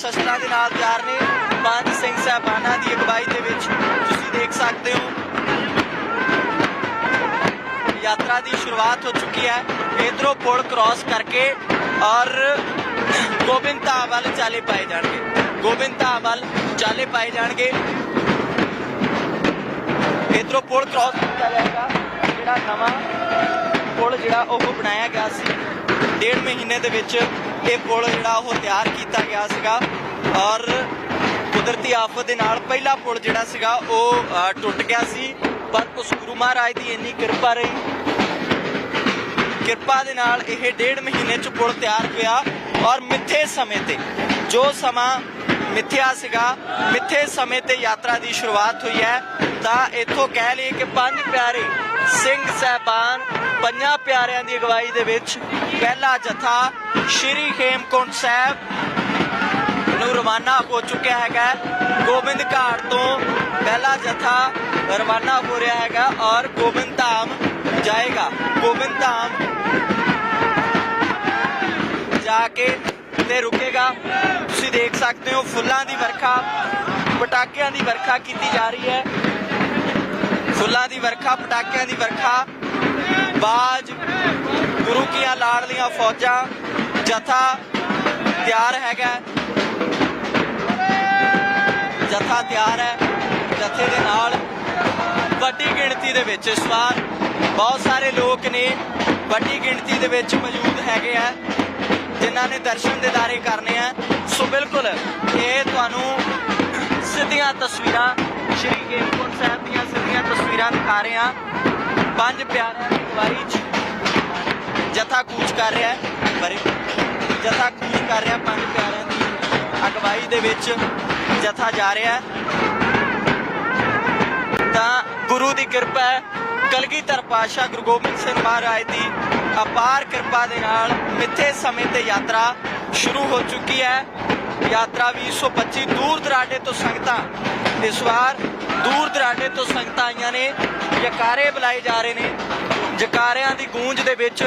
ਸ਼ਸਤਰਾਂ ਦੇ ਨਾਲ ਤਿਆਰ ਨੇ ਪੰਜ ਸਿੰਘ ਸਾਹਿਬਾਨਾਂ ਦੀ ਅਗਵਾਈ ਦੇ ਵਿੱਚ ਤੁਸੀਂ ਦੇਖ ਸਕਦੇ ਹੋ। ਯਾਤਰਾ ਦੀ ਸ਼ੁਰੂਆਤ ਹੋ ਚੁੱਕੀ ਹੈ। ਇਧਰੋਂ ਪੁਲ ਕ੍ਰਾਸ ਕਰਕੇ ਔਰ ਗੋਬਿੰਦ ਧਾਮ ਵੱਲ ਚਾਲੇ ਪਾਏ ਜਾਣਗੇ। ਗੋਬਿੰਦ ਧਾਮ ਵੱਲ ਚਾਲੇ ਪਾਏ ਜਾਣਗੇ। ਇਧਰੋਂ ਪੁਲ ਕ੍ਰਾਸ ਕੀਤਾ ਜਾਏਗਾ। ਜਿਹੜਾ ਨਵਾਂ ਪੁਲ ਜਿਹੜਾ ਉਹ ਬਣਾਇਆ ਗਿਆ ਸੀ। ਡੇਢ ਮਹੀਨੇ ਦੇ ਵਿੱਚ ਇਹ ਪੁਲ ਜਿਹੜਾ ਉਹ ਤਿਆਰ ਕੀਤਾ ਗਿਆ ਸੀਗਾ। ਔਰ ਕੁਦਰਤੀ ਆਫਤ ਦੇ ਨਾਲ ਪਹਿਲਾ ਪੁਲ ਜਿਹੜਾ ਸੀਗਾ, ਉਹ ਟੁੱਟ ਗਿਆ ਸੀ। ਪਰ ਉਸ ਗੁਰੂ ਮਹਾਰਾਜ ਦੀ ਇੰਨੀ ਕਿਰਪਾ ਰਹੀ। ਕਿਰਪਾ ਦੇ ਨਾਲ ਇਹ ਡੇਢ ਮਹੀਨੇ ਚ ਪੁਲ ਤਿਆਰ ਹੋਇਆ। ਔਰ ਮਿੱਥੇ ਸਮੇਂ ਤੇ, ਜੋ ਸਮਾਂ ਮਿੱਥਿਆ ਸੀਗਾ, ਮਿੱਥੇ ਸਮੇਂ ਤੇ ਯਾਤਰਾ ਦੀ ਸ਼ੁਰੂਆਤ ਹੋਈ ਹੈ, ਤਾਂ ਇੱਥੋਂ ਕਹਿ ਲਈਏ ਕਿ ਪੰਜ ਪਿਆਰੇ ਸਿੰਘ ਸਹਿਬਾਨ, ਪੰਜਾਂ ਪਿਆਰਿਆਂ ਦੀ ਅਗਵਾਈ ਦੇ ਵਿੱਚ ਪਹਿਲਾ ਜਥਾ ਸ਼੍ਰੀ ਹੇਮਕੁੰਟ ਸਾਹਿਬ ਨੂੰ ਰਵਾਨਾ ਹੋ ਚੁੱਕਿਆ ਹੈਗਾ। ਗੋਬਿੰਦ ਘਾਟ ਤੋਂ ਪਹਿਲਾ ਜਥਾ ਰਵਾਨਾ ਹੋ ਰਿਹਾ ਹੈਗਾ ਔਰ ਗੋਬਿੰਦ ਧਾਮ ਜਾਏਗਾ। ਗੋਬਿੰਦ ਧਾਮ ਜਾ ਕੇ ਤੇ ਰੁਕੇਗਾ। ਤੁਸੀਂ ਦੇਖ ਸਕਦੇ ਹੋ ਫੁੱਲਾਂ ਦੀ ਵਰਖਾ, ਪਟਾਕਿਆਂ ਦੀ ਵਰਖਾ ਕੀਤੀ ਜਾ ਰਹੀ ਹੈ। ਫੁੱਲਾਂ ਦੀ ਵਰਖਾ, ਪਟਾਕਿਆਂ ਦੀ ਵਰਖਾ, ਬਾਜ ਗੁਰੂ ਕੀਆਂ ਲਾਡਲੀਆਂ ਫੌਜਾਂ, ਜਥਾ ਤਿਆਰ ਹੈਗਾ। ਜਥਾ ਤਿਆਰ ਹੈ, ਜਥੇ ਦੇ ਨਾਲ ਵੱਡੀ ਗਿਣਤੀ ਦੇ ਵਿੱਚ ਇਸ ਵਾਰ ਬਹੁਤ ਸਾਰੇ ਲੋਕ ਨੇ, ਵੱਡੀ ਗਿਣਤੀ ਦੇ ਵਿੱਚ ਮੌਜੂਦ ਹੈਗੇ ਆ, ਜਿਨ੍ਹਾਂ ਨੇ ਦਰਸ਼ਨ ਦਿਦਾਰੇ ਕਰਨੇ ਆ। ਸੋ ਬਿਲਕੁਲ, ਇਹ ਤੁਹਾਨੂੰ ਸਿੱਧੀਆਂ ਤਸਵੀਰਾਂ ਸ਼੍ਰੀ ਹੇਮਕੁੰਟ ਸਾਹਿਬ ਦੀਆਂ ਸਿੱਧੀਆਂ ਤਸਵੀਰਾਂ ਦਿਖਾ ਰਹੇ ਆ ਪੰਜ ਪਿਆਰਿਆਂ ਦੀ ਅਗਵਾਈ 'ਚ ਜਥਾ ਕੂਚ ਕਰ ਰਿਹਾ ਹੈ। ਬਰੇ ਜਥਾ ਕੂਚ ਕਰ ਰਿਹਾ ਪੰਜ ਪਿਆਰਿਆਂ ਦੀ ਅਗਵਾਈ ਦੇ ਵਿੱਚ ਜਥਾ ਜਾ ਰਿਹਾ ਹੈ। ਤਾਂ ਗੁਰੂ ਦੀ ਕਿਰਪਾ ਹੈ। ਕਲਗੀਧਰ ਪਾਤਸ਼ਾਹ ਗੁਰੂ ਗੋਬਿੰਦ ਸਿੰਘ ਮਹਾਰਾਜ ਦੀ ਅਪਾਰ ਕਿਰਪਾ ਦੇ ਨਾਲ ਮਿੱਥੇ ਸਮੇਂ ਤੇ ਯਾਤਰਾ ਸ਼ੁਰੂ ਹੋ ਚੁੱਕੀ ਹੈ। ਯਾਤਰਾ 225 ਦੂਰ ਦਰਾਡੇ ਤੋਂ ਸੰਗਤਾਂ ਇਸ ਵਾਰ ਦੂਰ ਦਰਾਡੇ ਤੋਂ ਸੰਗਤਾਂ ਆਈਆਂ ਨੇ, ਜਕਾਰੇ ਬੁਲਾਏ ਜਾ ਰਹੇ ਨੇ। ਜਕਾਰਿਆਂ ਦੀ ਗੂੰਜ ਦੇ ਵਿੱਚ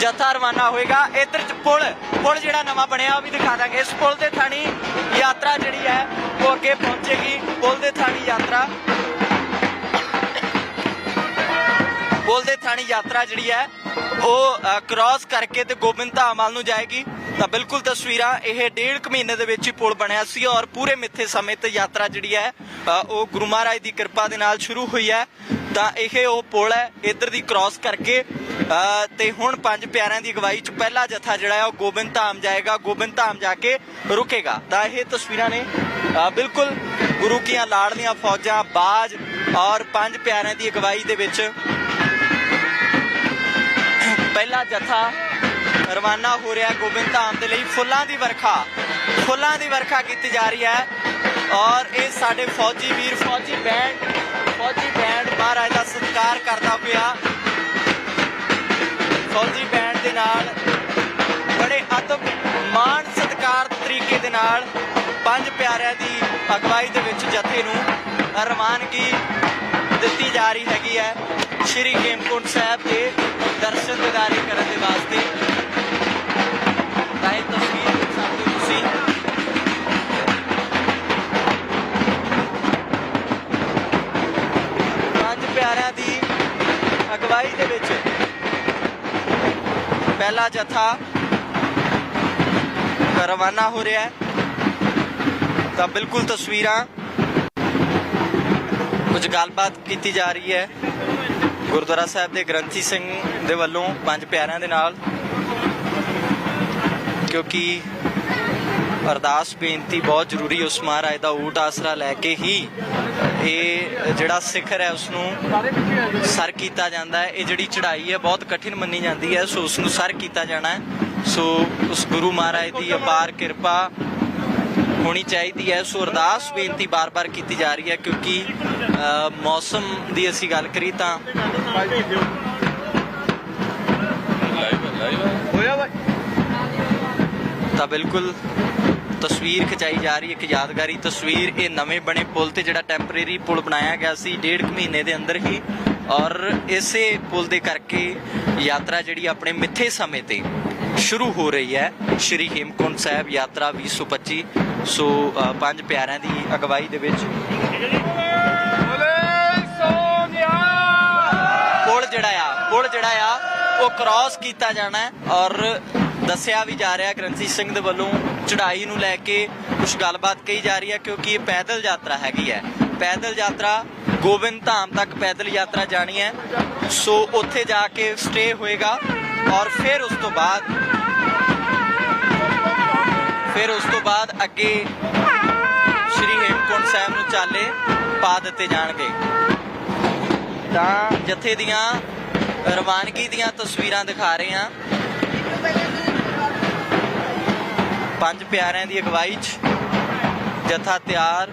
ਜਥਾ ਰਵਾਨਾ ਹੋਏਗਾ। ਇਧਰ ਚ ਪੁਲ ਪੁਲ ਜਿਹੜਾ ਨਵਾਂ ਬਣਿਆ ਉਹ ਵੀ ਦਿਖਾ ਦਾਂਗੇ। ਇਸ ਪੁਲ ਦੇ ਥਾਣੀ ਯਾਤਰਾ ਜਿਹੜੀ ਹੈ, ਉਹ ਅੱਗੇ ਪਹੁੰਚੇਗੀ। ਪੁਲ ਦੇ ਥਾਣੀ ਯਾਤਰਾ ਪੁਲ ਦੇ ਥਾਣੀ ਯਾਤਰਾ ਜਿਹੜੀ ਹੈ ਉਹ ਕ੍ਰਾਸ ਕਰਕੇ ਤੇ ਗੋਬਿੰਦ ਧਾਮ ਵੱਲ ਨੂੰ ਜਾਏਗੀ। ਤਾਂ ਬਿਲਕੁਲ ਤਸਵੀਰਾਂ ਇਹ ਡੇਢ ਕੁ ਮਹੀਨੇ ਦੇ ਵਿੱਚ ਹੀ ਪੁਲ ਬਣਿਆ ਸੀ ਔਰ ਪੂਰੇ ਮਿੱਥੇ ਸਮੇਂ ਤੇ ਯਾਤਰਾ ਜਿਹੜੀ ਹੈ ਉਹ ਗੁਰੂ ਮਹਾਰਾਜ ਦੀ ਕਿਰਪਾ ਦੇ ਨਾਲ ਸ਼ੁਰੂ ਹੋਈ ਹੈ। ਤਾਂ ਇਹ ਉਹ ਪੁਲ ਹੈ ਇੱਧਰ ਦੀ ਕ੍ਰਾਸ ਕਰਕੇ ਅ, ਤੇ ਹੁਣ ਪੰਜ ਪਿਆਰਿਆਂ ਦੀ ਅਗਵਾਈ ਚ ਪਹਿਲਾ ਜਥਾ ਜਿਹੜਾ ਹੈ ਉਹ ਗੋਬਿੰਦ ਧਾਮ ਜਾਏਗਾ ਗੋਬਿੰਦ ਧਾਮ ਜਾ ਕੇ ਰੁਕੇਗਾ। ਤਾਂ ਇਹ ਤਸਵੀਰਾਂ ਨੇ ਬਿਲਕੁਲ ਗੁਰੂ ਕੀਆਂ ਲਾੜਲੀਆਂ ਫੌਜਾਂ ਬਾਜ ਔਰ ਪੰਜ ਪਿਆਰਿਆਂ ਦੀ ਅਗਵਾਈ ਦੇ ਵਿੱਚ ਪਹਿਲਾ ਜਥਾ ਰਵਾਨਾ ਹੋ ਰਿਹਾ ਗੋਬਿੰਦ ਧਾਮ ਦੇ ਲਈ। ਫੁੱਲਾਂ ਦੀ ਵਰਖਾ, ਫੁੱਲਾਂ ਦੀ ਵਰਖਾ ਕੀਤੀ ਜਾ ਰਹੀ ਹੈ ਔਰ ਇਹ ਸਾਡੇ ਫੌਜੀ ਵੀਰ, ਫੌਜੀ ਬੈਂਡ ਫੌਜੀ ਬੈਂਡ ਮਹਾਰਾਜ ਦਾ ਸਤਿਕਾਰ ਕਰਦਾ ਪਿਆ। ਫੌਜੀ ਬੈਂਡ ਦੇ ਨਾਲ ਬੜੇ ਅਦਬ, ਮਾਣ ਸਤਿਕਾਰ ਤਰੀਕੇ ਦੇ ਨਾਲ ਪੰਜ ਪਿਆਰਿਆਂ ਦੀ ਅਗਵਾਈ ਦੇ ਵਿੱਚ ਜਥੇ ਨੂੰ ਰਵਾਨਗੀ ਦਿੱਤੀ ਜਾ ਰਹੀ ਹੈਗੀ ਹੈ। ਸ਼੍ਰੀ ਹੇਮਕੁੰਟ ਸਾਹਿਬ ਦੇ ਦਰਸ਼ਨ ਦਿਦਾਰੇ ਕਰਨ ਦੇ ਵਾਸਤੇ। ਤਾਂ ਇਹ ਤਸਵੀਰ ਦੇਖ ਸਕਦੇ ਹੋ ਤੁਸੀਂ। ਪੰਜ ਪਿਆਰਿਆਂ ਦੀ ਅਗਵਾਈ ਦੇ ਵਿੱਚ ਪਹਿਲਾ ਜਥਾ ਰਵਾਨਾ ਹੋ ਰਿਹਾ ਹੈ। ਤਾਂ ਬਿਲਕੁਲ ਤਸਵੀਰਾਂ ਕੁਝ ਗੱਲਬਾਤ ਕੀਤੀ ਜਾ ਰਹੀ ਹੈ। ਗੁਰਦੁਆਰਾ ਸਾਹਿਬ ਦੇ ਗ੍ਰੰਥੀ ਸਿੰਘ ਦੇ ਵੱਲੋਂ ਪੰਜ ਪਿਆਰਿਆਂ ਦੇ ਨਾਲ, ਕਿਉਂਕਿ ਅਰਦਾਸ ਬੇਨਤੀ ਬਹੁਤ ਜ਼ਰੂਰੀ ਉਸ ਮਹਾਰਾਜ ਦਾ ਊਟ ਆਸਰਾ ਲੈ ਕੇ ਹੀ ਇਹ ਜਿਹੜਾ ਸਿਖਰ ਹੈ ਉਸ ਨੂੰ ਸਰ ਕੀਤਾ ਜਾਂਦਾ ਹੈ। ਇਹ ਜਿਹੜੀ ਚੜ੍ਹਾਈ ਹੈ ਬਹੁਤ ਕਠਿਨ ਮੰਨੀ ਜਾਂਦੀ ਹੈ, ਸੋ ਉਸ ਨੂੰ ਸਰ ਕੀਤਾ ਜਾਣਾ ਹੈ। ਸੋ ਉਸ ਗੁਰੂ ਮਹਾਰਾਜ ਦੀ ਅਪਾਰ ਕਿਰਪਾ ਹੋਣੀ ਚਾਹੀਦੀ ਹੈ। ਸੋ ਅਰਦਾਸ ਬੇਨਤੀ ਬਾਰ-ਬਾਰ ਕੀਤੀ ਜਾ ਰਹੀ ਹੈ, ਕਿਉਂਕਿ ਮੌਸਮ ਦੀ ਅਸੀਂ ਗੱਲ ਕਰੀ ਤਾਂ ਤਾਂ ਬਿਲਕੁਲ ਤਸਵੀਰ ਖਿਚਾਈ ਜਾ ਰਹੀ ਹੈ ਇੱਕ ਯਾਦਗਾਰੀ ਤਸਵੀਰ। ਇਹ ਨਵੇਂ ਬਣੇ ਪੁਲ ਤੇ ਜਿਹੜਾ ਟੈਂਪਰੇਰੀ ਪੁਲ ਬਣਾਇਆ ਗਿਆ ਸੀ ਡੇਢ ਕੁ ਮਹੀਨੇ ਦੇ ਅੰਦਰ ਹੀ। ਔਰ ਇਸੇ ਪੁਲ ਦੇ ਕਰਕੇ ਯਾਤਰਾ ਜਿਹੜੀ ਆਪਣੇ ਮਿੱਥੇ ਸਮੇਂ ਤੇ ਸ਼ੁਰੂ ਹੋ ਰਹੀ ਹੈ। ਸ਼੍ਰੀ ਹੇਮਕੁੰਟ ਸਾਹਿਬ ਯਾਤਰਾ 2025 ਸੋ ਅ, ਪੰਜ ਪਿਆਰਿਆਂ ਦੀ ਅਗਵਾਈ ਦੇ ਵਿੱਚ ਜਿਹੜਾ ਆ ਗੁੜ ਜਿਹੜਾ ਆ, ਉਹ ਕ੍ਰਾਸ ਕੀਤਾ ਜਾਣਾ ਹੈ ਔਰ ਦੱਸਿਆ ਵੀ ਜਾ ਰਿਹਾ ਗ੍ਰੰਥੀ ਸਿੰਘ ਦੇ ਵੱਲੋਂ ਚੜ੍ਹਾਈ ਨੂੰ ਲੈ ਕੇ ਕੁਝ ਗੱਲਬਾਤ ਕਹੀ ਜਾ ਰਹੀ ਹੈ ਕਿਉਂਕਿ ਇਹ ਪੈਦਲ ਯਾਤਰਾ ਹੈਗੀ ਹੈ। ਪੈਦਲ ਯਾਤਰਾ, ਗੋਬਿੰਦ ਧਾਮ ਤੱਕ ਪੈਦਲ ਯਾਤਰਾ ਜਾਣੀ ਹੈ। ਸੋ ਉੱਥੇ ਜਾ ਕੇ ਸਟੇ ਹੋਏਗਾ ਔਰ ਫਿਰ ਉਸ ਤੋਂ ਬਾਅਦ, ਫਿਰ ਉਸ ਤੋਂ ਬਾਅਦ ਅੱਗੇ ਸ਼੍ਰੀ ਹੇਮਕੁੰਟ ਸਾਹਿਬ ਨੂੰ ਚਾਲੇ ਪਾ ਦਿੱਤੇ ਜਾਣਗੇ। ਤਾਂ ਜਥੇ ਦੀਆਂ ਰਵਾਨਗੀ ਦੀਆਂ ਤਸਵੀਰਾਂ ਦਿਖਾ ਰਹੇ ਹਾਂ। ਪੰਜ ਪਿਆਰਿਆਂ ਦੀ ਅਗਵਾਈ 'ਚ ਜਥਾ ਤਿਆਰ।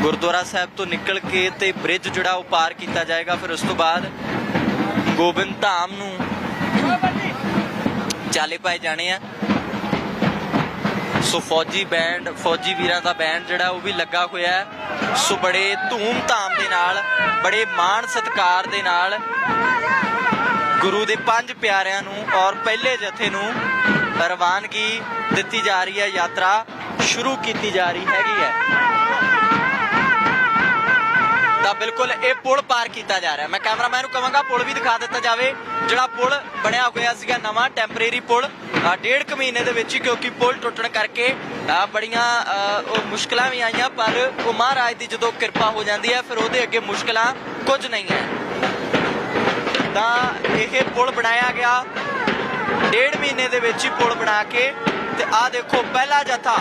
ਗੁਰਦੁਆਰਾ ਸਾਹਿਬ ਤੋਂ ਨਿਕਲ ਕੇ ਤੇ ਬ੍ਰਿਜ ਜਿਹੜਾ ਉਹ ਪਾਰ ਕੀਤਾ ਜਾਏਗਾ। ਫਿਰ ਉਸ ਤੋਂ ਬਾਅਦ ਗੋਬਿੰਦ ਧਾਮ ਨੂੰ ਚਾਲੇ ਪਾਏ ਜਾਣੇ ਆ। ਸੋ ਫੌਜੀ ਬੈਂਡ ਫੌਜੀ ਵੀਰਾਂ ਦਾ ਬੈਂਡ ਜਿਹੜਾ ਉਹ ਵੀ ਲੱਗਾ ਹੋਇਆ ਹੈ। ਸੋ ਬੜੇ ਧੂਮ-ਧਾਮ ਦੇ ਨਾਲ, ਬੜੇ ਮਾਣ ਸਤਿਕਾਰ ਦੇ ਨਾਲ ਗੁਰੂ ਦੇ ਪੰਜ ਪਿਆਰਿਆਂ ਨੂੰ ਔਰ ਪਹਿਲੇ ਜਥੇ ਨੂੰ ਰਵਾਨਗੀ ਦਿੱਤੀ ਜਾ ਰਹੀ ਹੈ, ਯਾਤਰਾ ਸ਼ੁਰੂ ਕੀਤੀ ਜਾ ਰਹੀ ਹੈਗੀ ਹੈ। ਤਾਂ ਬਿਲਕੁਲ ਇਹ ਪੁਲ ਪਾਰ ਕੀਤਾ ਜਾ ਰਿਹਾ ਮੈਂ ਕੈਮਰਾਮੈਨ ਨੂੰ ਕਹਾਂਗਾ ਪੁਲ ਵੀ ਦਿਖਾ ਦਿੱਤਾ ਜਾਵੇ। ਜਿਹੜਾ ਪੁਲ ਬਣਿਆ ਹੋਇਆ ਸੀਗਾ, ਨਵਾਂ ਟੈਂਪਰੇਰੀ ਪੁਲ ਡੇਢ ਕੁ ਮਹੀਨੇ ਦੇ ਵਿੱਚ ਹੀ ਕਿਉਂਕਿ ਪੁਲ ਟੁੱਟਣ ਕਰਕੇ ਬੜੀਆਂ ਉਹ ਮੁਸ਼ਕਲਾਂ ਵੀ ਆਈਆਂ, ਪਰ ਉਹ ਮਹਾਰਾਜ ਦੀ ਜਦੋਂ ਕਿਰਪਾ ਹੋ ਜਾਂਦੀ ਹੈ, ਫਿਰ ਉਹਦੇ ਅੱਗੇ ਮੁਸ਼ਕਲਾਂ ਕੁਝ ਨਹੀਂ ਹੈ। ਤਾਂ ਇਹ ਪੁਲ ਬਣਾਇਆ ਗਿਆ। ਡੇਢ ਮਹੀਨੇ ਦੇ ਵਿੱਚ ਹੀ ਪੁਲ ਬਣਾ ਕੇ, ਤੇ ਆਹ ਦੇਖੋ, ਪਹਿਲਾ ਜਥਾ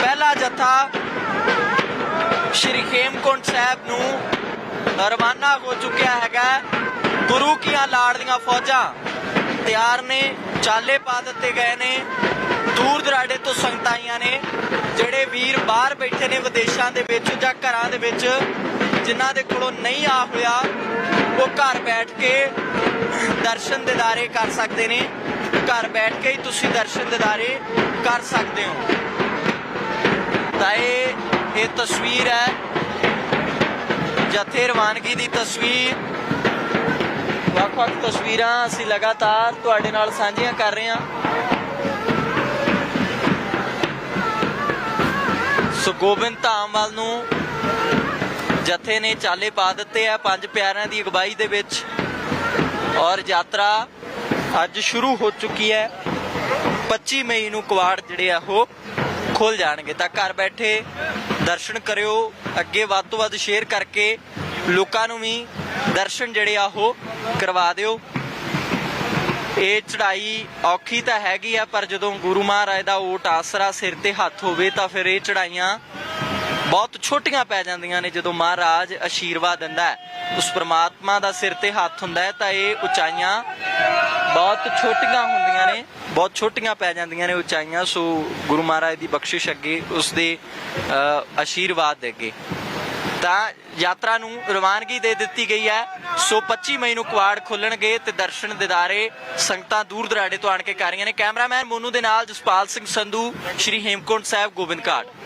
ਪਹਿਲਾ ਜਥਾ ਸ਼੍ਰੀ ਖੇਮਕੁੰਟ ਸਾਹਿਬ ਨੂੰ ਰਵਾਨਾ ਹੋ ਚੁੱਕਿਆ ਹੈਗਾ। ਗੁਰੂ ਕੀਆਂ ਲਾੜਦੀਆਂ ਫੌਜਾਂ ਤਿਆਰ ਨੇ, ਚਾਲੇ ਪਾ ਦਿੱਤੇ ਗਏ ਨੇ, ਦੂਰ ਦਰਾਡੇ ਤੋਂ ਸੰਗਤਾਂ ਆਈਆਂ ਨੇ, ਜਿਹੜੇ ਵੀਰ ਬਾਹਰ ਬੈਠੇ ਨੇ ਵਿਦੇਸ਼ਾਂ ਦੇ ਵਿੱਚ ਜਾਂ ਘਰਾਂ ਦੇ ਵਿੱਚ, ਜਿਨ੍ਹਾਂ ਦੇ ਕੋਲੋਂ ਨਹੀਂ ਆ ਹੋਇਆ, ਉਹ ਘਰ ਬੈਠ ਕੇ ਦਰਸ਼ਨ ਦਿਦਾਰੇ ਕਰ ਸਕਦੇ ਨੇ। ਘਰ ਬੈਠ ਕੇ ਹੀ ਤੁਸੀਂ ਦਰਸ਼ਨ ਦਿਦਾਰੇ ਕਰ ਸਕਦੇ ਹੋ। ਤਾਂ ਇਹ ਇਹ ਤਸਵੀਰ ਹੈ। ਜਥੇ ਰਵਾਨਗੀ ਦੀ ਤਸਵੀਰ। ਵੱਖ-ਵੱਖ ਤਸਵੀਰਾਂ ਅਸੀਂ ਲਗਾਤਾਰ ਤੁਹਾਡੇ ਨਾਲ ਸਾਂਝੀਆਂ ਕਰ ਰਹੇ ਹਾਂ। ਸੋ ਗੋਬਿੰਦ ਧਾਮ ਵੱਲ ਨੂੰ ਜਥੇ ਨੇ ਚਾਲੇ ਪਾ ਦਿੱਤੇ ਆ ਪੰਜ ਪਿਆਰਿਆਂ ਦੀ ਅਗਵਾਈ ਦੇ ਵਿੱਚ। ਔਰ ਯਾਤਰਾ ਅੱਜ ਸ਼ੁਰੂ ਹੋ ਚੁੱਕੀ ਹੈ। 25 ਮਈ ਨੂੰ ਕਵਾੜ ਜਿਹੜੇ ਆ ਉਹ ਖੁੱਲ ਜਾਣਗੇ। ਤਾਂ ਘਰ ਬੈਠੇ ਦਰਸ਼ਨ ਕਰਿਓ, ਅੱਗੇ ਵੱਧ ਤੋਂ ਵੱਧ ਸ਼ੇਅਰ ਕਰਕੇ ਲੋਕਾਂ ਨੂੰ ਵੀ ਦਰਸ਼ਨ ਜਿਹੜੇ ਆ ਉਹ ਕਰਵਾ ਦਿਓ। ਇਹ ਚੜਾਈ ਔਖੀ ਤਾਂ ਹੈਗੀ ਆ, ਪਰ ਜਦੋਂ ਗੁਰੂ ਮਹਾਰਾਜ ਦਾ ਓਟ ਆਸਰਾ ਸਿਰ ਤੇ ਹੱਥ ਹੋਵੇ ਤਾਂ ਫਿਰ ਇਹ ਚੜਾਈਆਂ ਬਹੁਤ ਛੋਟੀਆਂ ਪੈ ਜਾਂਦੀਆਂ ਨੇ, ਜਦੋਂ ਮਹਾਰਾਜ ਆਸ਼ੀਰਵਾਦ ਦਿੰਦਾ ਹੈ। ਉਸ ਪ੍ਰਮਾਤਮਾ ਦਾ ਸਿਰ ਤੇ ਹੱਥ ਹੁੰਦਾ ਹੈ ਤਾਂ ਇਹ ਉਚਾਈਆਂ ਬਹੁਤ ਛੋਟੀਆਂ ਹੁੰਦੀਆਂ ਨੇ, ਬਹੁਤ ਛੋਟੀਆਂ ਪੈ ਜਾਂਦੀਆਂ ਨੇ ਉਚਾਈਆਂ। ਸੋ ਗੁਰੂ ਮਹਾਰਾਜ ਦੀ ਬਖਸ਼ਿਸ਼ ਅੱਗੇ ਉਸ ਦੇ ਆਸ਼ੀਰਵਾਦ ਦੇ ਅੱਗੇ। ਤਾਂ ਯਾਤਰਾ ਨੂੰ ਰਵਾਨਗੀ ਦੇ ਦਿੱਤੀ ਗਈ ਹੈ। ਸੋ 25 ਮਈ ਨੂੰ ਕੁਆੜ ਖੁੱਲਣਗੇ ਤੇ ਦਰਸ਼ਨ ਦਿਦਾਰੇ ਸੰਗਤਾਂ ਦੂਰ ਦਰਾਡੇ ਤੋਂ ਆਣ ਕੇ ਕਰ ਰਹੀਆਂ ਨੇ। ਕੈਮਰਾਮੈਨ ਮੋਨੂ ਦੇ ਨਾਲ ਜਸਪਾਲ ਸਿੰਘ ਸੰਧੂ, ਸ਼੍ਰੀ ਹੇਮਕੁੰਟ ਸਾਹਿਬ ਗੋਬਿੰਦ ਘਾਟ